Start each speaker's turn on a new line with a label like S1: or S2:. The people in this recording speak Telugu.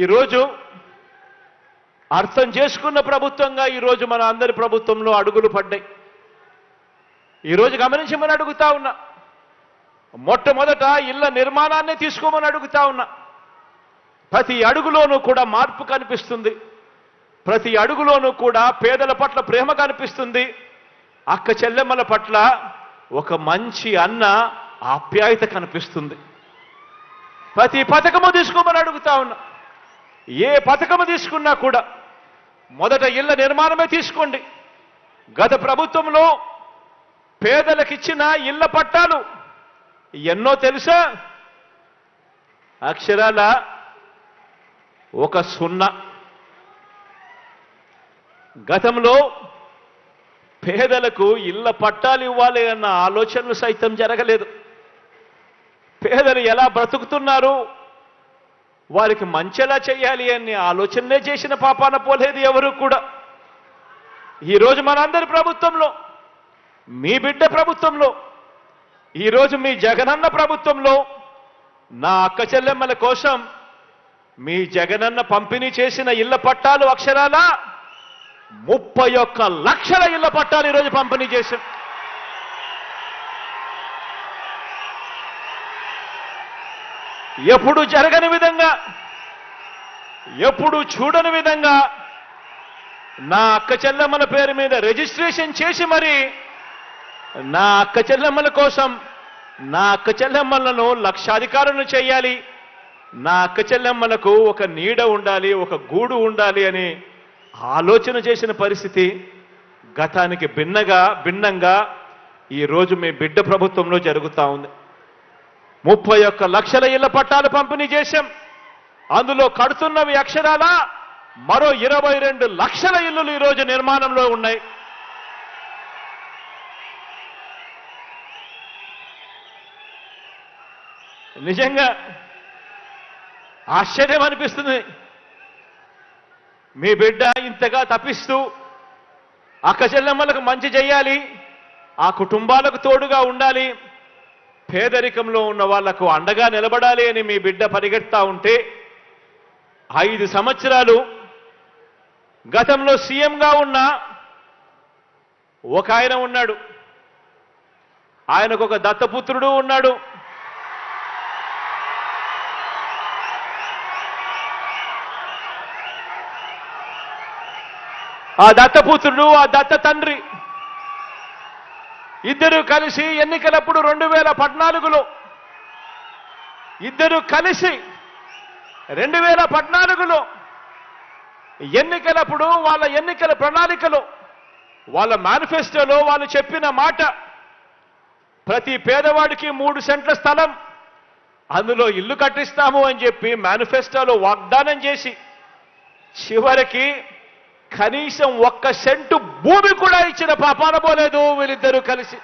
S1: ఈరోజు అర్థం చేసుకున్న ప్రభుత్వంగా ఈరోజు మన అందరి ప్రభుత్వంలో అడుగులు పడ్డాయి. ఈరోజు గమనించమని అడుగుతా ఉన్నా. మొట్టమొదట ఇళ్ళ నిర్మాణాన్ని తీసుకోమని అడుగుతా ఉన్నా. ప్రతి అడుగులోనూ కూడా మార్పు కనిపిస్తుంది. ప్రతి అడుగులోనూ కూడా పేదల పట్ల ప్రేమ కనిపిస్తుంది. అక్క చెల్లెమ్మల పట్ల ఒక మంచి అన్న ఆప్యాయత కనిపిస్తుంది. ప్రతి పథకము తీసుకోమని అడుగుతా ఉన్నా. ఏ పథకము తీసుకున్నా కూడా మొదట ఇళ్ళ నిర్మాణమే తీసుకోండి. గత ప్రభుత్వంలో పేదలకిచ్చిన ఇళ్ళ పట్టాలు ఎన్నో తెలుసా? అక్షరాల ఒక సున్నా. గతంలో పేదలకు ఇళ్ళ పట్టాలు ఇవ్వాలి అన్న ఆలోచనలు సైతం జరగలేదు. పేదలు ఎలా బ్రతుకుతున్నారు? వారికి మంచెలా చేయాలి అనే ఆలోచనలే చేసిన పాపాన పోలేదు ఎవరు కూడా. ఈరోజు మనందరి ప్రభుత్వంలో మీ బిడ్డ ప్రభుత్వంలో ఈరోజు మీ జగనన్న ప్రభుత్వంలో నా అక్క చెల్లెమ్మల కోసం మీ జగనన్న పంపిణీ చేసిన ఇళ్ళ పట్టాలు అక్షరాల ముప్పై ఒక్క లక్షల ఇళ్ళ పట్టాలు ఈరోజు పంపిణీ చేశాం. ఎప్పుడు జరగని విధంగా ఎప్పుడు చూడని విధంగా నా అక్క చెల్లెమ్మల పేరు మీద రిజిస్ట్రేషన్ చేసి మరి నా అక్క చెల్లెమ్మల కోసం నా అక్క చెల్లెమ్మలను లక్షాధికారులను చేయాలి. నా అక్క చెల్లెమ్మలకు ఒక నీడ ఉండాలి ఒక గూడు ఉండాలి అని ఆలోచన చేసిన పరిస్థితి గతానికి భిన్నగా భిన్నంగా ఈరోజు మీ బిడ్డ ప్రభుత్వంలో జరుగుతూ ఉంది. ముప్పై ఒక్క లక్షల ఇళ్ళ పట్టాలు పంపిణీ చేశాం. అందులో కడుతున్నవి అక్షరాల? మరో ఇరవై రెండు లక్షల ఇల్లులు ఈరోజు నిర్మాణంలో ఉన్నాయి. నిజంగా ఆశ్చర్యం అనిపిస్తుంది. మీ బిడ్డ ఇంతగా తప్పిస్తూ అక్క చెల్లెమ్మలకు మంచి చేయాలి ఆ కుటుంబాలకు తోడుగా ఉండాలి పేదరికంలో ఉన్న వాళ్ళకు అండగా నిలబడాలి అని మీ బిడ్డ పరిగెడతా ఉంటే ఐదు సంవత్సరాలు గతంలో సీఎంగా ఉన్న ఒక ఆయన ఉన్నాడు. ఆయనకు ఒక దత్తపుత్రుడు ఉన్నాడు. ఆ దత్తపుత్రుడు ఆ దత్త తండ్రి ఇద్దరు కలిసి ఎన్నికలప్పుడు రెండు వేల పద్నాలుగులో ఇద్దరు కలిసి రెండు వేల పద్నాలుగులో ఎన్నికలప్పుడు వాళ్ళ ఎన్నికల ప్రణాళికలో వాళ్ళ మేనిఫెస్టోలో వాళ్ళు చెప్పిన మాట ప్రతి పేదవాడికి మూడు సెంట్ల స్థలం అందులో ఇల్లు కట్టిస్తాము అని చెప్పి మేనిఫెస్టోలో వాగ్దానం చేసి చివరికి కనీసం ఒక్క సెంటు భూమి కూడా ఇచ్చిన పాపాన పోలేదు వీళ్ళిద్దరూ కలిసి.